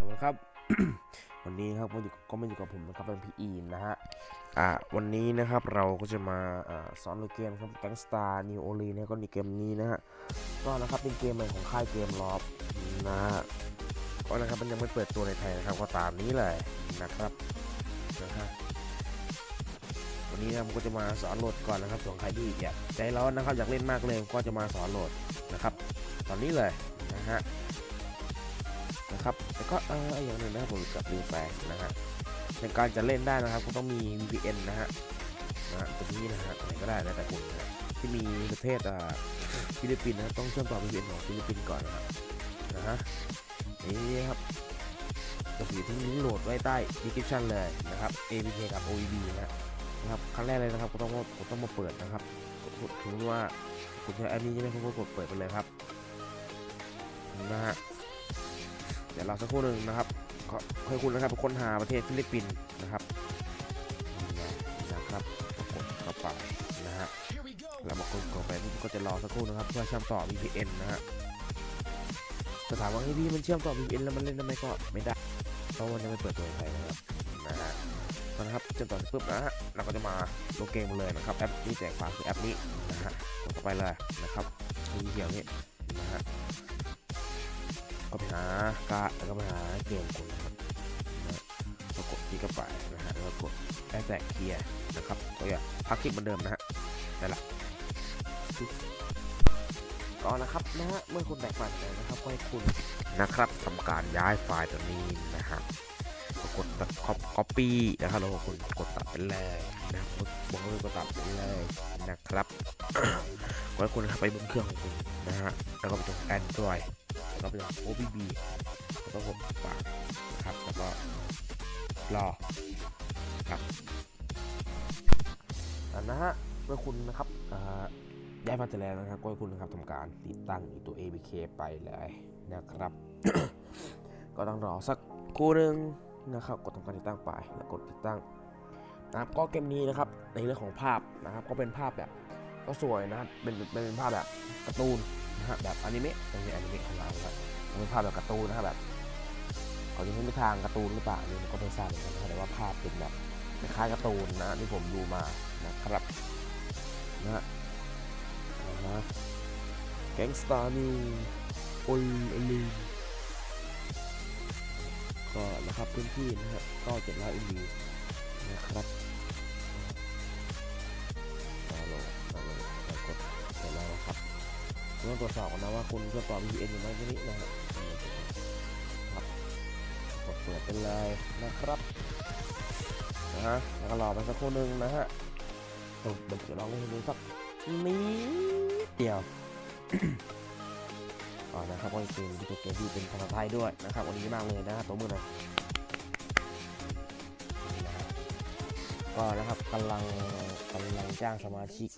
สวัสดีครับ วันนี้ครับก็อยู่ก็มาอยู่กับผมนะครับเป็นพีอีนนะฮะอ่าวันนี้นะครับเราก็จะมาอ่าสอนเกมครับ Gangstar New Orleans นะก็ในเกมนี้นะฮะก็นะครับเป็นเกมใหม่ของค่ายเกมลอบนะฮะก็นะครับมันยังไม่เปิดตัวในไทยนะครับก็ตามนี้เลยนะครับนะฮะวันนี้นะผมก็จะมาสอนโหลดก่อนนะครับส่วนใครที่อยากใจร้อนนะครับอยากเล่นมากเลยก็จะมาสอนโหลดนะครับ ตอนนี้เลยนะฮะ นะครับแล้วก็เอออย่างหนึ่งนะครับผมกับลืมไปนะฮะในการจะเล่นได้นะครับก็ต้องมี VPN นะฮะนะฮะตัวนี้นะฮะอะไรก็ได้แล้วแต่คุณนะที่มีประเทศอ่าฟิลิปปินส์นะต้องเชื่อมต่อ VPN ของฟิลิปปินส์ก่อนนะครับนะฮะนี่ครับจะอยู่ที่ลิงก์โหลดไว้ใต้ description เลยนะครับ APK กับ OEB นะฮะนะครับครั้งแรกเลยนะครับก็ต้องก็ต้องมาเปิดนะครับถึงว่าคุณใช้อันนี้ใช่ไหมคุณก็กดเปิดไปเลยครับนะฮะ เดี๋ยวรอสักครู่หนึ่งนะครับขอให้คุณนะครับค้นหาประเทศฟิลิปปินส์นะครับนะครับกดเข้าไปนะฮะแล้วมากดเข้าไปก็จะรอสักครู่นะครับเพื่อเชื่อมต่อ VPN นะฮะจะถามว่าเฮ้ยพี่มันเชื่อมต่อ VPN แล้วมันเล่นได้ไมก็ไม่ได้เพราะมันยังไม่เปิดตัวในไทยนะครับนะฮะนะครับเชื่อมต่อเสร็จปุ๊บนะฮะเราก็จะมาลงเกมเลยนะครับแอปที่แจกฟาคือแอปนี้นะฮะกดเข้าไปเลยนะครับมีเขียวนี้นะฮะ ก็ไปหากะแล้วก็ไปหาเกมคุณนะครับนะก็กดที่เข้าไปนะฮะแล้วกดแอสแตกเคลียร์นะครับก็อย่าพักคลิกเหมือนเดิมนะฮะนั่นแหละก็นะครับนะฮะเมื่อคุณแบกมาแล้วนะครับก็ให้คุณนะครับทำการย้ายไฟล์ตัวนี้นะฮะก็กดตัดคัปปี้นะครับแล้วคุณกดตัดไปเลยนะครับบอกเลยกดตัดไปเลยนะครับก็ให้คุณไปบนเครื่องของคุณนะฮะแล้วก็ไปตรง Android แล้วก็ไปทำ OBB แล้วก็กดฝากนครับแล้วก็รอครับอันนะฮะเมื่อคุณนะครับอ่าย้ายมาเสร็จแล้วนะครับก็คุณนะครับทำการติดตั้งตัว ABK ไปเลยนะครับ ก็ต้องรอสักครู่หนึ่งนะครับ กดทำการติดตั้งไปแล้วกดติดตั้งนะครับก็เกมนี้นะครับในเรื่องของภาพนะครับ ก็เป็นภาพแบบก็สวยนะครับเป็นเป็นเป็นภาพแบบการ์ตูน นะฮะแบบอนิเมะไม่ใช่อนิเมะของเราครับเป็นภาพแบบการ์ตูนนะครับแบบเขาจะไม่ทางการ์ตูนหรือเปล่านี่มันก็ไม่ทราบเหมือนกันนะครับแต่ว่าภาพเป็นแบบคล้ายการ์ตูนนะที่ผมดูมานะครับนะฮะแก๊งสตาร์นิวโอยอลีก็นะครับพื้นที่นะฮะก็เจ็ดร้อยอินดีนะครับ ต้องตรวจสอบนะว่าคุณเชื่อมต่อ VPN อยู่ไหมที่นี้นะฮะครับกดเปิดไปเลยนะครับนะฮะแล้วก็รอไปสักครู่หนึ่งนะฮะเดี๋ยวเดี๋ยวลองให้ดูสักนิดเดียวก่อนนะครับก็เป็นวิดีโอเกมที่เป็นภาษาไทยด้วยนะครับวันนี้มากเลยนะตัวมือหน่อยนี่นะก็นะครับกำลังกำลังจ้างสมาชิก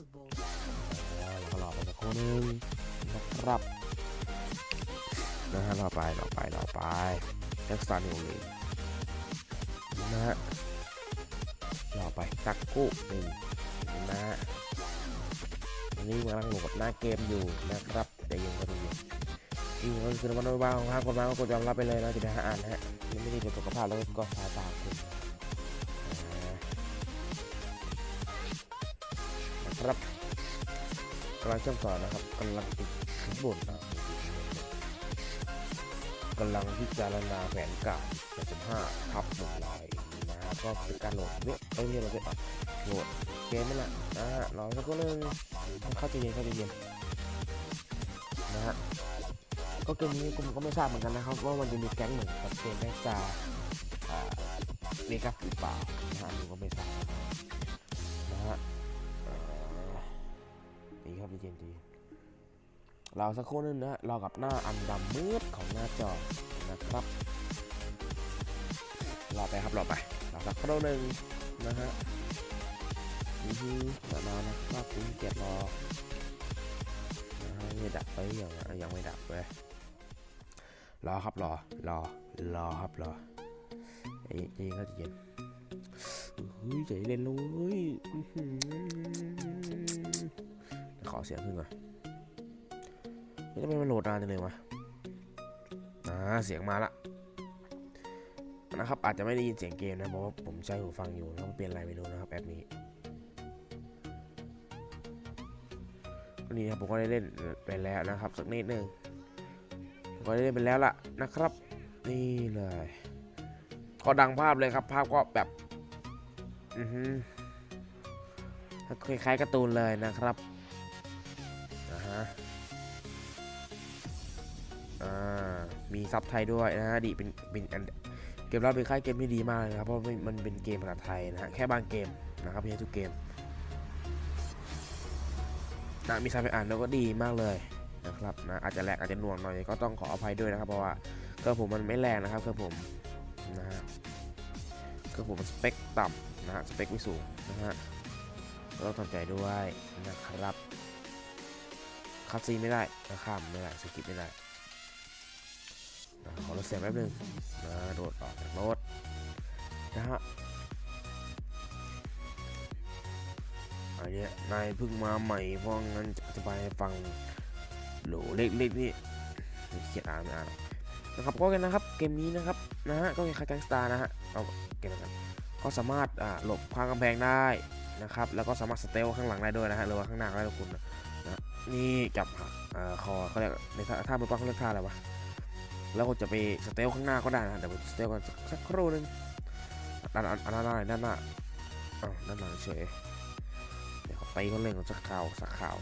แล้วเราก็รอไปสักครู่หนึง นะครับนะฮะรอไปรอไปรอไปเอ็กซ์ตานิวเลยนะฮะรอไปสักครู่หนึ่งนะฮะอันนี้กำลังโหลดหน้าเกมอยู่นะครับแต่ยังก็ดูอยู่อีกคนคือวันบ้างครับคนบ้าก็กดยอมรับไปเลยนะจะได้หาอ่านะฮะมันไม่ดีต่อสุขภาพแล้วก็สาตาคุณนะครับ ลังเชื่อมต่อนะครับกำลังติดขบนนะกำลังพิจารณาแผนการ85ทับหนึ่งร้อยนะฮะก็เป็นการโหลดเนี่ยเอ้ยไม่ใช่เนี่ยโหลดเกมนี่แหละนะฮะรอสักครู่นึงเข้าใจเย็นเข้าใจเย็นนะฮะก็เกมนี้ผมก็ไม่ทราบเหมือนกันนะครับ ว่ามันจะมีแก๊งเหมือนกับเกมแม็กซาอ่าเวกัสหรือเปล่านะฮะผมก็ไม่ทราบ ดีเจนดี เราสักครู่นึงนะเรากับหน้าอันดำมืดของหน้าจอนะครับรอไปครับรอไปรอสักครู่หนึ่งนะฮะนี่คือเดี๋ยวรอนะครับคุณเกียรรออ่าไม่ดับไปยังยังไม่ดับเลยรอครับรอรอรอครับรอใจเย็นครับใจเย็นเฮ้ยใจเย็นเลย ขอเสียงขึ้นก่อนไม่ทำไมมันโหลดนานจังเลยวะอ่าเสียงมาละนะครับ อาจจะไม่ได้ยินเสียงเกมนะเพราะว่าผมใช้หูฟังอยู่ต้องเปลี่ยนอะไรไม่รู้นะครับแอปนี้นี่ครับผมก็ได้เล่นไปแล้วนะครับสักนิดหนึ่งผมก็ได้เล่นไปแล้วล่ะนะครับ นี่เลยก็ดังภาพเลยครับ ภาพก็แบบอือฮึคล้ายๆการ์ตูนเลยนะครับ อ่ามีซับไทยด้วยนะฮะดีเป็นเป็นเกมเราเป็นค่ายเกมที่ดีมากเลยนะครับเพราะมันมันเป็นเกมภาษาไทยนะฮะแค่บางเกมนะครับไม่ใช่ทุกเกมนะมีซับไปอ่านแล้วก็ดีมากเลยนะครับนะอาจจะแหลกอาจจะหน่วงหน่อยก็ต้องขออภัยด้วยนะครับเพราะว่าเครื่องผมมันไม่แรงนะครับเครื่องผมนะฮะเครื่องผมมันสเปคต่ำนะฮะสเปคไม่สูงนะฮะก็ต้องทำใจด้วยนะครับคัดซีไม่ได้นะข้ามไม่ได้สกิปไม่ได้ รถเสียแป๊บนึงนะโดดออกจากรถนะฮะอันนี้นายเพิ่งมาใหม่เพราะงั้นจะอธิบายให้ฟังโหลเล็กๆนี่เขียนอ่านไม่อ่านนะครับก็กันนะครับเกมนี้นะครับนะฮะก็มีคล้ายแก๊งสตาร์นะฮะเอาเกมแล้วกันก็สามารถอ่าหลบข้างกำแพงได้นะครับแล้วก็สามารถสเตลข้างหลังได้ด้วยนะฮะหรือว่าข้างหน้าได้ทุกคนนะนี่จับเอ่อคอเขาเรียกในท่าท่ามือปั้งเขาเรียกท่าอะไรวะ แล้วก็จะไปสเตลข้างหน้าก็ได้นะเดี๋ยวผมสเตลกันสักครู่หนึงด้านอันด้านหน้าด้านหน้าอ้าวด้านหลังเฉยเดี๋ยวไปเขาเล่นสักข่าวสักข่าว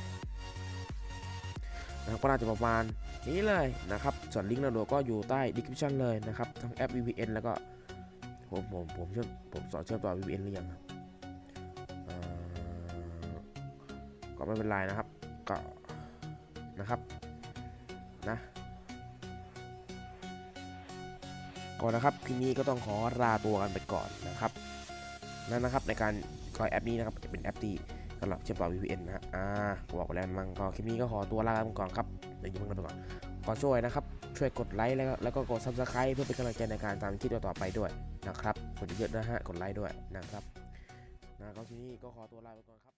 นะครับก็น่าจะประมาณนี้เลยนะครับส่วนลิงก์ดาวน์โหลดก็อยู่ใต้ description เลยนะครับทั้งแอป VPN แล้วก็ผมผมผมเชื่อมผมสอนเชื่อมต่อ VPN หรือยังครับเอ่อก็ไม่เป็นไรนะครับก็นะครับนะ ก่อนนะครับคลิปนี้ก็ต้องขอลาตัวกันไปก่อนนะครับนั่นนะครับในการก็แอปนี้นะครับจะเป็นแอปที่สำหรับเชื่อมต่อ VPN นะฮะอ่าบอกไปแล้วมั้งก็คลิปนี้ก็ขอตัวลากันก่อนครับเดี๋ยวยิ้มกันไปก่อนขอช่วยนะครับ ช่วยกดไลค์แล้วก็แล้วก็กด subscribe เพื่อเป็นกำลังใจในการตามคลิปต่อไปด้วยนะครับกดเยอะๆนะฮะกดไลค์ด้วยนะครับนะก็ทีนี้ก็ขอตัวลาไปก่อนครับ